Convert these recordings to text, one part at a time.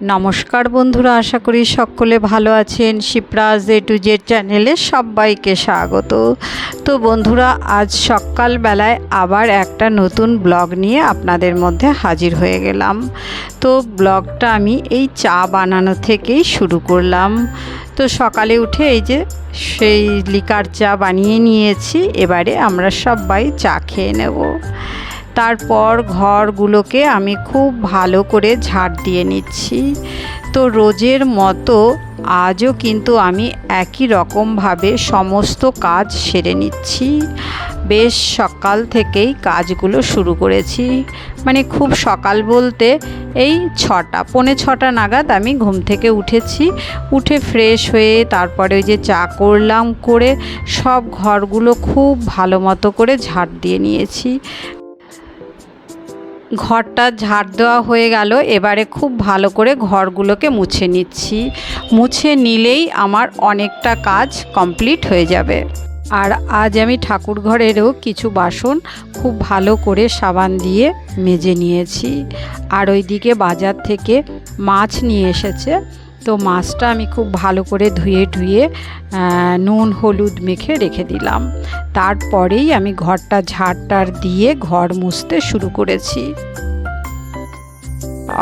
নমস্কার বন্ধুরা, আশা করি সকলে ভালো আছেন। শিপ্রাজ এ টু জেড চ্যানেলে সবাইকে স্বাগত। তো বন্ধুরা, আজ সকালবেলায় আবার একটা নতুন ব্লগ নিয়ে আপনাদের মধ্যে হাজির হয়ে গেলাম। তো ব্লগটা আমি এই চা বানানো থেকেই শুরু করলাম। তো সকালে উঠে এই যে সেই লিকার চা বানিয়ে নিয়েছি, এবারে আমরা সবাই চা খেয়ে নেব। তারপর ঘরগুলোকে আমি খুব ভালো করে ঝাড় দিয়ে নিচ্ছি। তো রোজের মতো আজও কিন্তু আমি একই রকমভাবে সমস্ত কাজ সেরে নিচ্ছি। বেশ সকাল থেকেই কাজগুলো শুরু করেছি। মানে খুব সকাল বলতে এই ছটা, পৌনে ছটা নাগাদ আমি ঘুম থেকে উঠেছি। উঠে ফ্রেশ হয়ে তারপরে ওই যে চা করলাম করে সব ঘরগুলো খুব ভালো মতো করে ঝাড় দিয়ে নিয়েছি। ঘরটা ঝাড় দেওয়া হয়ে গেল। এবারে খুব ভালো করে ঘরগুলোকে মুছে নিচ্ছি। মুছে নিলেই আমার অনেকটা কাজ কমপ্লিট হয়ে যাবে। আর আজ আমি ঠাকুর ঘরেরও কিছু বাসন খুব ভালো করে সাবান দিয়ে মেজে নিয়েছি। আর ওইদিকে বাজার থেকে মাছ নিয়ে এসেছে। তো মাছটা আমি খুব ভালো করে ধুয়ে ধুয়ে নুন, হলুদ মেখে রেখে দিলাম। তারপরেই আমি ঘরটা ঝাড়টার দিয়ে ঘর মুছতে শুরু করেছি।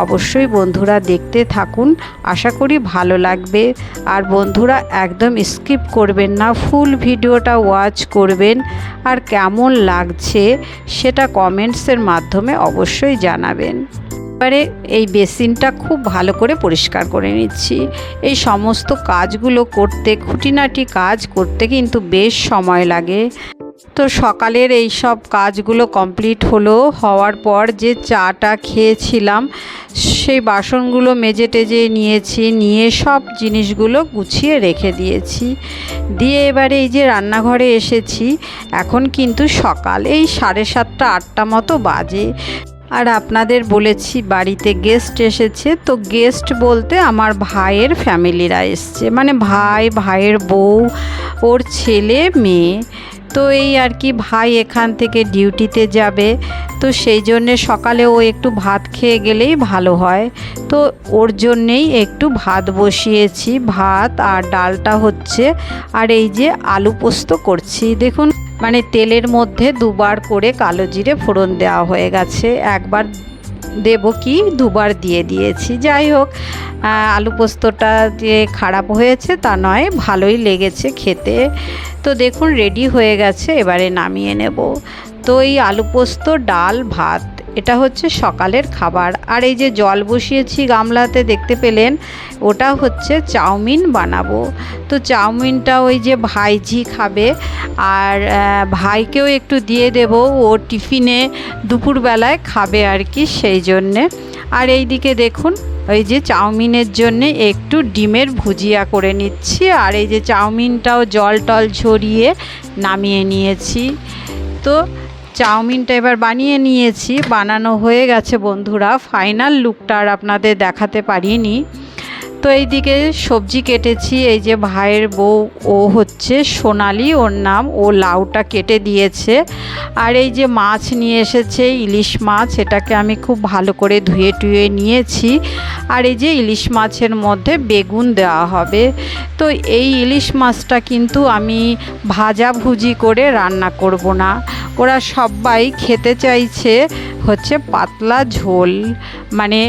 অবশ্যই বন্ধুরা দেখতে থাকুন, আশা করি ভালো লাগবে। আর বন্ধুরা একদম স্কিপ করবেন না, ফুল ভিডিওটা ওয়াচ করবেন। আর কেমন লাগছে সেটা কমেন্টসের মাধ্যমে অবশ্যই জানাবেন। এবারে এই বেসিনটা খুব ভালো করে পরিষ্কার করে নিচ্ছি। এই সমস্ত কাজগুলো করতে, খুঁটিনাটি কাজ করতে কিন্তু বেশ সময় লাগে। তো সকালের এই সব কাজগুলো কমপ্লিট হলো, হওয়ার পর যে চাটা খেয়েছিলাম, সেই বাসনগুলো মেজে টেজে নিয়েছি, নিয়ে সব জিনিসগুলো গুছিয়ে রেখে দিয়েছি। দিয়ে এবারে এই যে রান্নাঘরে এসেছি, এখন কিন্তু সকাল, এই সাড়ে সাতটা, আটটা মতো বাজে। আর আপনাদের বলেছি বাড়িতে গেস্ট এসেছে, তো গেস্ট বলতে আমার ভাইয়ের ফ্যামিলিরা এসছে। মানে ভাই, ভাইয়ের বউ, ওর ছেলে, মেয়ে। তো এই আর কি, ভাই এখান থেকে ডিউটিতে যাবে। তো সেই জন্যে সকালে ও একটু ভাত খেয়ে গেলেই ভালো হয়। তো ওর জন্যেই একটু ভাত বসিয়েছি, ভাত আর ডালটা হচ্ছে। আর এই যে আলু পোস্ত করছি, দেখুন। মানে তেলের মধ্যে দুবার করে কালো জিরে ফোড়ন দেওয়া হয়ে গেছে। একবার দেব কি? দুবার দিয়ে দিয়েছি। যাই হোক আলু পোস্তটা যে খারাপ হয়েছে তা নয়, ভালোই লেগেছে খেতে। তো দেখুন রেডি হয়ে গেছে, এবারে নামিয়ে নেব। তো এই আলু পোস্ত, ডাল, ভাত এটা হচ্ছে সকালের খাবার। আর এই যে জল বসিয়েছি গামলাতে দেখতে পেলেন, ওটা হচ্ছে চাউমিন বানাবো। তো চাউমিনটা ওই যে ভাইঝি খাবে, আর ভাইকেও একটু দিয়ে দেব, ও টিফিনে দুপুরবেলায় খাবে আর কি সেই জন্যে। আর এই দিকে দেখুন ওই যে চাউমিনের জন্যে একটু ডিমের ভুজিয়া করে নিচ্ছি, আর এই যে চাউমিনটাও জল টল ঝরিয়ে নামিয়ে নিয়েছি। তো চাউমিনটা এবার বানিয়ে নিয়েছি। বানানো হয়ে গেছে বন্ধুরা। ফাইনাল লুকটা আর আপনাদের দেখাতে পারিনি। তো এইদিকে সবজি কেটেছি, এই যে ভাইয়ের বউ, ও হচ্ছে সোনালি, ওর নাম, ও লাউটা কেটে দিয়েছে। আর এই যে মাছ নিয়ে এসেছে, ইলিশ মাছ, এটাকে আমি খুব ভালো করে ধুয়ে টুয়ে নিয়েছি। আর এই যে ইলিশ মাছের মধ্যে বেগুন দেওয়া হবে। তো এই ইলিশ মাছটা কিন্তু আমি ভাজা ভুজি করে রান্না করব না। ওরা সবাই খেতে চাইছে হচ্ছে পাতলা ঝোল মানে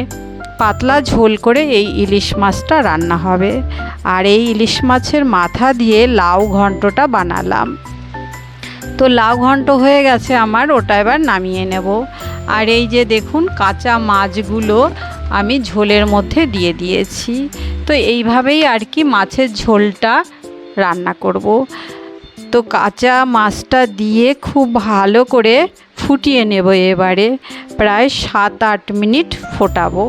পাতলা ঝোল করে এই ইলিশ মাছটা রান্না হবে। আর এই ইলিশ মাছের মাথা দিয়ে লাউ ঘন্টটা বানালাম। তো লাউ ঘন্ট হয়ে গেছে আমার, ওটা এবার নামিয়ে নেব। আর এই যে দেখুন, কাঁচা মাছগুলো আমি ঝোলের মধ্যে দিয়ে দিয়েছি। তো এইভাবেই আর কি মাছের ঝোলটা রান্না করব। তো কাঁচা মাছটা দিয়ে খুব ভালো করে ফুটিয়ে নেব এবারে। প্রায় সাত আট মিনিট ফোটাবো।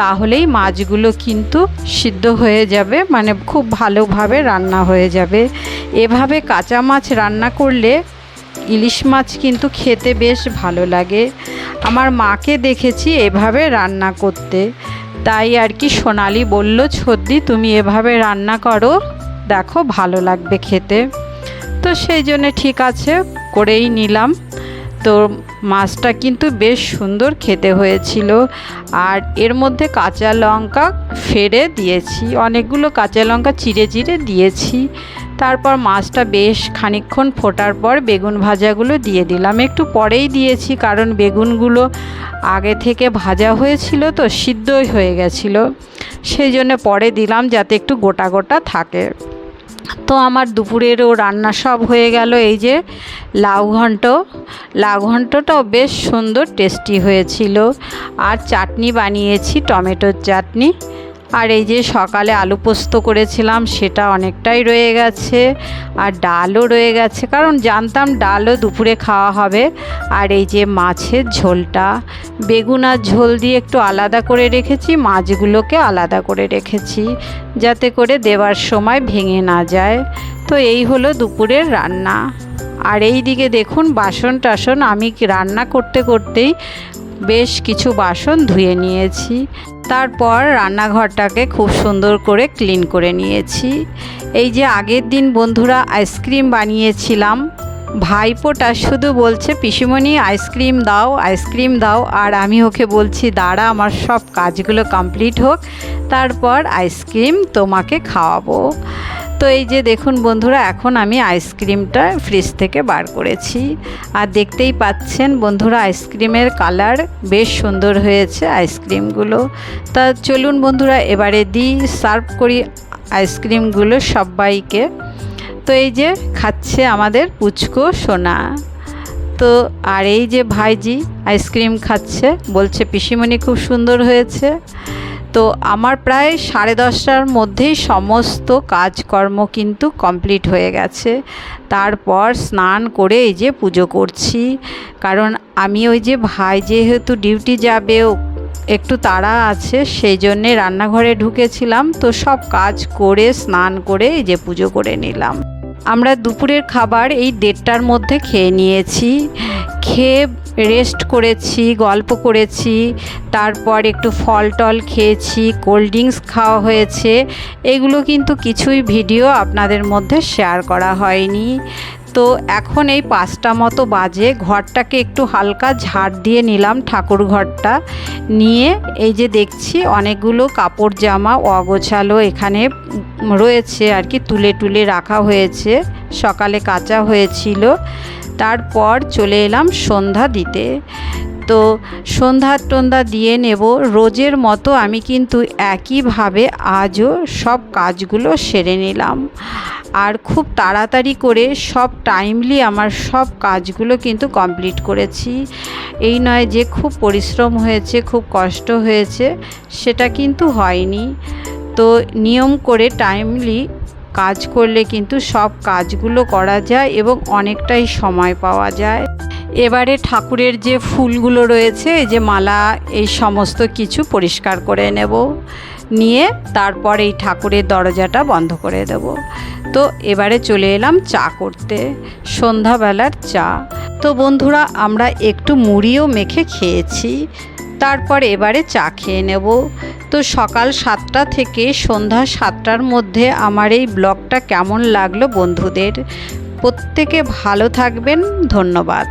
তাহলেই মাছগুলো কিন্তু সিদ্ধ হয়ে যাবে মানে খুব ভালোভাবে রান্না হয়ে যাবে। এভাবে কাঁচা মাছ রান্না করলে ইলিশ মাছ কিন্তু খেতে বেশ ভালো লাগে। আমার মাকে দেখেছি এভাবে রান্না করতে। তাই আর কি সোনালি বলল, ছদ্দি, তুমি এভাবে রান্না করো, দেখো ভালো লাগবে খেতে। তো সেই জন্যে ঠিক আছে, করেই নিলাম। তো মাছটা কিন্তু বেশ সুন্দর খেতে হয়েছিল। আর এর মধ্যে কাঁচা লঙ্কা ফেড়ে দিয়েছি, অনেকগুলো কাঁচা লঙ্কা চিড়ে চিড়ে দিয়েছি। তারপর মাছটা বেশ খানিকক্ষণ ফোটার পর বেগুন ভাজাগুলো দিয়ে দিলাম। একটু পরেই দিয়েছি, কারণ বেগুনগুলো আগে থেকে ভাজা হয়েছিল তো সিদ্ধই হয়ে গেছিল। সেই জন্য পরে দিলাম যাতে একটু গোটা গোটা থাকে। তো আমার দুপুরেরও রান্না সব হয়ে গেল, এই যে লাউ ঘন্ট। লাউ ঘন্টটাও বেশ সুন্দর, টেস্টি হয়েছিল। আর চাটনি বানিয়েছি, টমেটোর চাটনি। আর এই যে সকালে আলু পোস্ত করেছিলাম, সেটা অনেকটাই রয়ে গেছে আর ডালও রয়ে গেছে। কারণ জানতাম ডালও দুপুরে খাওয়া হবে। আর এই যে মাছের ঝোলটা, বেগুন আর ঝোল দিয়ে একটু আলাদা করে রেখেছি, মাছগুলোকে আলাদা করে রেখেছি যাতে করে দেওয়ার সময় ভেঙে না যায়। তো এই হলো দুপুরের রান্না। আর এই দিকে দেখুন বাসন টাসন আমি রান্না করতে করতেই বেশ কিছু বাসন ধুয়ে নিয়েছি। তারপর রান্নাঘরটাকে খুব সুন্দর করে ক্লিন করে নিয়েছি। এই যে আগের দিন বন্ধুরা আইসক্রিম বানিয়েছিলাম, ভাইপোটা শুধু বলছে, পিসিমণি, আইসক্রিম দাও আইসক্রিম দাও। আর আমি ওকে বলছি, দাঁড়া, আমার সব কাজগুলো কমপ্লিট হোক, তারপর আইসক্রিম তোমাকে খাওয়াবো। তো এই যে দেখুন বন্ধুরা, এখন আমি আইসক্রিমটা ফ্রিজ থেকে বার করেছি। আর দেখতেই পাচ্ছেন বন্ধুরা, আইসক্রিমের কালার বেশ সুন্দর হয়েছে আইসক্রিমগুলো। তা চলুন বন্ধুরা, এবারে দিই সার্ভ করি আইসক্রিমগুলো সবাইকে। তো এই যে খাচ্ছে আমাদের পুচকো সোনা। তো আর এই যে ভাইজি আইসক্রিম খাচ্ছে, বলছে পিসিমণি খুব সুন্দর হয়েছে। তো আমার প্রায় সাড়ে দশটার মধ্যেই সমস্ত কাজকর্ম কিন্তু কমপ্লিট হয়ে গেছে। তারপর স্নান করে এই যে পুজো করছি। কারণ আমি ওই যে ভাই যেহেতু ডিউটি যাবে একটু তাড়া আছে, সেই জন্যে রান্নাঘরে ঢুকেছিলাম। তো সব কাজ করে, স্নান করে এই যে পুজো করে নিলাম। আমরা দুপুরের খাবার এই দেড়টার মধ্যে খেয়ে নিয়েছি। খেয়ে রেস্ট করেছি, গল্প করেছি, তারপর একটু ফল টল খেয়েছি কোল্ড ড্রিঙ্কস খাওয়া হয়েছে। এগুলো কিন্তু কিছুই ভিডিও আপনাদের মধ্যে শেয়ার করা হয়নি। তো এখন এই পাঁচটা মতো বাজে। ঘরটাকে একটু হালকা ঝাড় দিয়ে নিলাম ঠাকুর ঘরটা। নিয়ে এই যে দেখছি অনেকগুলো কাপড় জামা অগোছালো এখানে রয়েছে আর কি, তুলে তুলে রাখা হয়েছে। সকালে কাঁচা হয়েছিল। তারপর চলে এলাম সন্ধ্যা দিতে। তো সন্ধ্যা টন্ধা দিয়ে নেব। রোজের মতো আমি কিন্তু একইভাবে আজও সব কাজগুলো সেরে নিলাম। আর খুব তাড়াতাড়ি করে সব টাইমলি আমার সব কাজগুলো কিন্তু কমপ্লিট করেছি। এই নয় যে খুব পরিশ্রম হয়েছে, খুব কষ্ট হয়েছে, সেটা কিন্তু হয়নি। তো নিয়ম করে টাইমলি কাজ করলে কিন্তু সব কাজগুলো করা যায় এবং অনেকটাই সময় পাওয়া যায়। এবারে ঠাকুরের যে ফুলগুলো রয়েছে, এই যে মালা, এই সমস্ত কিছু পরিষ্কার করে নেব। নিয়ে তারপর এই ঠাকুরের দরজাটা বন্ধ করে দেব। তো এবারে চলে এলাম চা করতে, সন্ধ্যাবেলার চা। তো বন্ধুরা, আমরা একটু মুড়িও মেখে খেয়েছি, তারপর এবারে চা খেয়ে নেব। তো সকাল সাতটা থেকে সন্ধ্যা সাতটার মধ্যে আমার এই ব্লগটা কেমন লাগল বন্ধুদের? প্রত্যেকে ভালো থাকবেন, ধন্যবাদ।